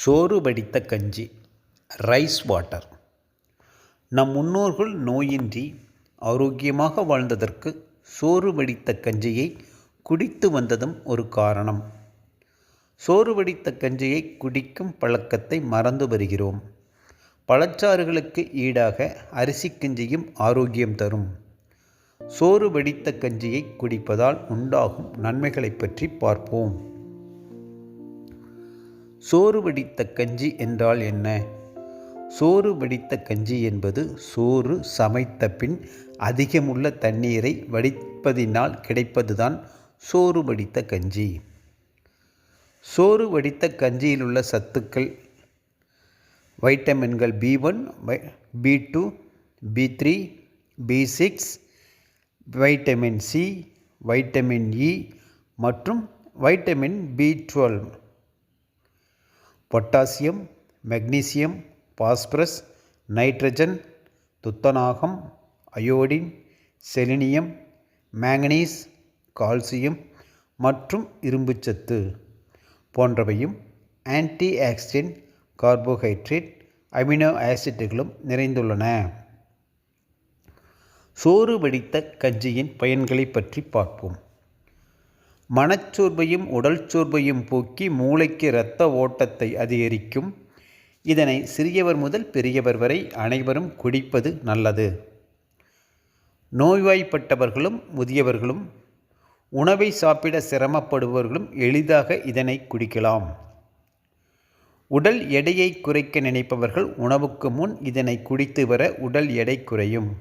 சோறு வடித்த கஞ்சி ரைஸ் வாட்டர். நம் முன்னோர்கள் நோயின்றி ஆரோக்கியமாக வாழ்ந்ததற்கு சோறு வடித்த கஞ்சியை குடித்து வந்ததும் ஒரு காரணம். சோறு வடித்த கஞ்சியை குடிக்கும் பழக்கத்தை மறந்து வருகிறோம். பழச்சாறுகளுக்கு ஈடாக அரிசி கஞ்சியும் ஆரோக்கியம் தரும். சோறு வடித்த கஞ்சியை குடிப்பதால் உண்டாகும் நன்மைகளை பற்றி பார்ப்போம். சோறு வடித்த கஞ்சி என்றால் என்ன? சோறு வடித்த கஞ்சி என்பது சோறு சமைத்த பின் அதிகமுள்ள தண்ணீரை வடிப்பதினால் கிடைப்பதுதான் சோறு வடித்த கஞ்சி. சோறு வடித்த கஞ்சியில் உள்ள சத்துக்கள் வைட்டமின்கள் B one B two B three B six vitamin C vitamin E மற்றும் vitamin B twelve. Potassium magnesium phosphorus nitrogen துத்தநாகம் அயோடின் செலினியம் மேங்கனீஸ் கால்சியம் மற்றும் இரும்புச்சத்து போன்றவையும் ஆன்டி ஆக்சிடென்ட் கார்போஹைட்ரேட் அமினோ ஆசிட்டுகளும் நிறைந்துள்ளன. சோறு வடித்த கஞ்சியின் பயன்களை பற்றி பார்ப்போம். மனச்சோர்வையும் உடல் சோர்வையும் போக்கி மூளைக்கு இரத்த ஓட்டத்தை அதிகரிக்கும். இதனை சிறியவர் முதல் பெரியவர் வரை அனைவரும் குடிப்பது நல்லது. நோய்வாய்ப்பட்டவர்களும் முதியவர்களும் உணவை சாப்பிட சிரமப்படுபவர்களும் எளிதாக இதனை குடிக்கலாம். உடல் எடையை குறைக்க நினைப்பவர்கள் உணவுக்கு முன் இதனை குடித்து வர உடல் எடை குறையும்.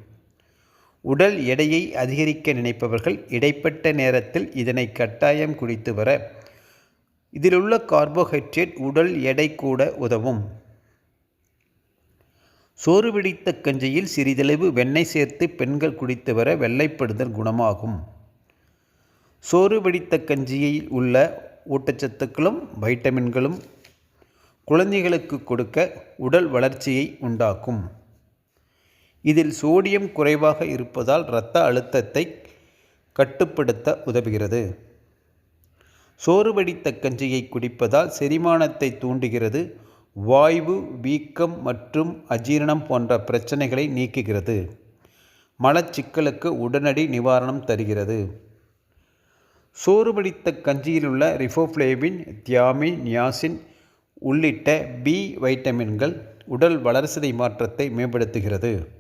உடல் எடையை அதிகரிக்க நினைப்பவர்கள் இடைப்பட்ட நேரத்தில் இதனை கட்டாயம் குடித்து வர இதிலுள்ள கார்போஹைட்ரேட் உடல் எடை கூட உதவும். சோறு பிடித்த கஞ்சியில் சிறிதளவு வெண்ணெய் சேர்த்து பெண்கள் குடித்து வர வெள்ளைப்படுதல் குணமாகும். சோறு பிடித்த கஞ்சியில் உள்ள ஊட்டச்சத்துக்களும் வைட்டமின்களும் குழந்தைகளுக்கு கொடுக்க உடல் வளர்ச்சியை உண்டாக்கும். இதில் சோடியம் குறைவாக இருப்பதால் இரத்த அழுத்தத்தை கட்டுப்படுத்த உதவுகிறது. சோறுபடித்த கஞ்சியை குடிப்பதால் செரிமானத்தை தூண்டுகிறது. வாய்வு வீக்கம் மற்றும் அஜீரணம் போன்ற பிரச்சனைகளை நீக்குகிறது. மலச்சிக்கலுக்கு உடனடி நிவாரணம் தருகிறது. சோறுபடித்த கஞ்சியிலுள்ள கஞ்சியில் உள்ள ரிஃபோஃப்ளேவின் தியாமின் நியாசின் உள்ளிட்ட பி வைட்டமின்கள் உடல் வளர்சிதை மாற்றத்தை மேம்படுத்துகிறது.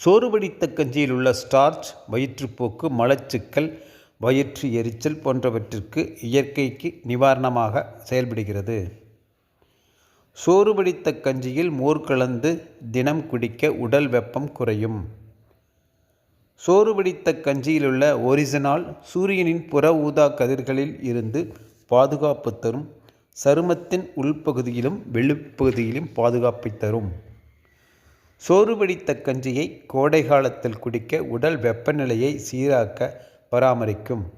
சோறு வடித்த கஞ்சியில் உள்ள ஸ்டார்ச் வயிற்றுப்போக்கு மலச்சிக்கல் வயிற்று எரிச்சல் போன்றவற்றிற்கு இயற்கைக்கு நிவாரணமாக செயல்படுகிறது. சோறு வடித்த கஞ்சியில் மோர் கலந்து தினம் குடிக்க உடல் வெப்பம் குறையும். சோறு வடித்த கஞ்சியில் உள்ள ஒரிஜினால் சூரியனின் புற ஊதா கதிர்களில் இருந்து பாதுகாப்பு தரும் சருமத்தின் உள்பகுதியிலும் வெளிப்பகுதியிலும் பாதுகாப்பை தரும். சோறுபடித்த கஞ்சியை கோடை காலத்தில் குடிக்க உடல் வெப்பநிலையை சீராக்க பராமரிக்கும்.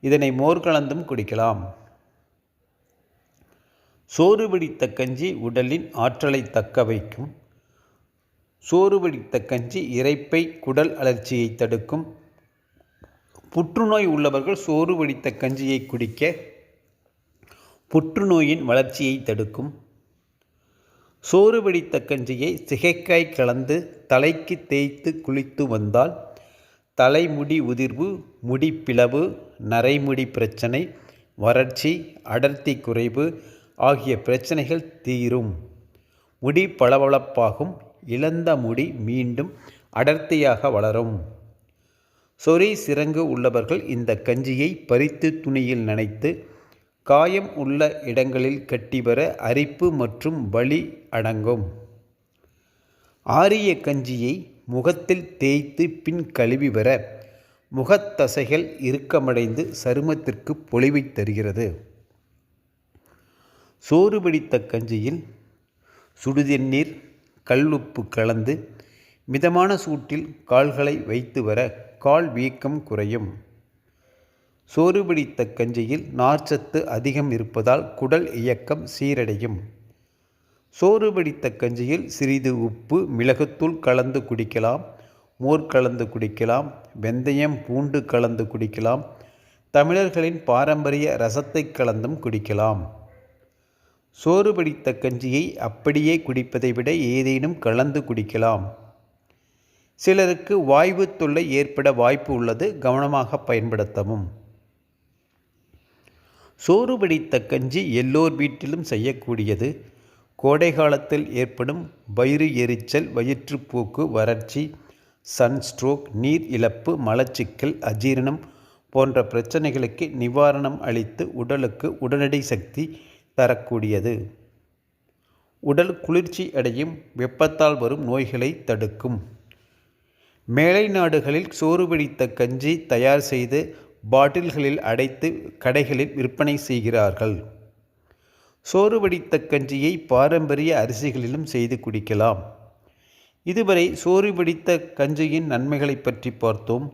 இதனை மோர் கலந்தும் குடிக்கலாம். சோறு பிடித்த கஞ்சி உடலின் ஆற்றலை தக்க வைக்கும். சோறு பிடித்த கஞ்சி இறைப்பை குடல் அலர்ச்சியை தடுக்கும். புற்றுநோய் உள்ளவர்கள் சோறு பிடித்த கஞ்சியை குடிக்க புற்றுநோயின் வளர்ச்சியை தடுக்கும். சோறு பிடித்த கஞ்சியை சிகைக்காய் கலந்து தலைக்கு தேய்த்து குளித்து வந்தால் தலைமுடி உதிர்வு முடிப்பிளவு நரைமுடி பிரச்சனை வறட்சி அடர்த்தி குறைவு ஆகிய பிரச்சனைகள் தீரும். முடி பளபளப்பாகும் இழந்த முடி மீண்டும் அடர்த்தியாக வளரும். சொறி சிறங்கு உள்ளவர்கள் இந்த கஞ்சியை பறித்து துணியில் நனைத்து காயம் உள்ள இடங்களில் கட்டிவர அரிப்பு மற்றும் வலி அடங்கும். ஆரிய கஞ்சியை முகத்தில் தேய்த்து பின் கழுவி வர முகத்தசைகள் இறுக்கமடைந்து சருமத்திற்கு பொலிவை தருகிறது. சோறு பிடித்த கஞ்சியில் சுடுதண்ணீர் கல்லுப்பு கலந்து மிதமான சூட்டில் கால்களை வைத்து வர கால் வீக்கம் குறையும். சோறு பிடித்த கஞ்சியில் நார்ச்சத்து அதிகம் இருப்பதால் குடல் இயக்கம் சீரடையும். சோறு பிடித்த கஞ்சியில் சிறிது உப்பு மிளகுத்தூள் கலந்து குடிக்கலாம். மோர் கலந்து குடிக்கலாம். வெந்தயம் பூண்டு கலந்து குடிக்கலாம். தமிழர்களின் பாரம்பரிய ரசத்தை கலந்தும் குடிக்கலாம். சோறு பிடித்த கஞ்சியை அப்படியே குடிப்பதை விட ஏதேனும் கலந்து குடிக்கலாம். சிலருக்கு வாய்வு தொல்லை ஏற்பட வாய்ப்பு உள்ளது. கவனமாக பயன்படுத்தவும். சோறு பிடித்த கஞ்சி எல்லோர் வீட்டிலும் செய்யக்கூடியது. கோடை காலத்தில் ஏற்படும் வயிறு எரிச்சல் வயிற்றுப்போக்கு வறட்சி சன்ஸ்ட்ரோக் நீர் இழப்பு மலச்சிக்கல் அஜீரணம் போன்ற பிரச்சனைகளுக்கு நிவாரணம் அளித்து உடலுக்கு உடனடி சக்தி தரக்கூடியது. உடல் குளிர்ச்சி அடையும் வெப்பத்தால் வரும் நோய்களை தடுக்கும். மேலை நாடுகளில் சோறு பிடித்த கஞ்சி தயார் செய்து பாட்டில்களில் அடைத்து கடைகளில் விற்பனை செய்கிறார்கள். சோறு வடித்த கஞ்சியை பாரம்பரிய அரிசிகளிலும் செய்து குடிக்கலாம். இதுவரை சோறு வடித்த கஞ்சியின் நன்மைகளை பற்றி பார்த்தோம்.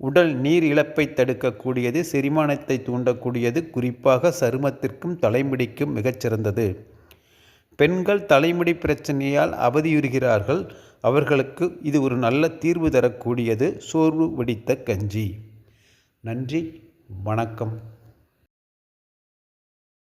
உடல் நீர் இழப்பை தடுக்கக்கூடியது செரிமானத்தை தூண்டக்கூடியது குறிப்பாக சருமத்திற்கும் தலைமுடிக்கும் மிகச்சிறந்தது. பெண்கள் தலைமுடி பிரச்சனையால் அவதியுறுகிறார்கள். அவர்களுக்கு இது ஒரு நல்ல தீர்வு தரக்கூடியது சோர்வு வடித்த கஞ்சி. நன்றி வணக்கம்.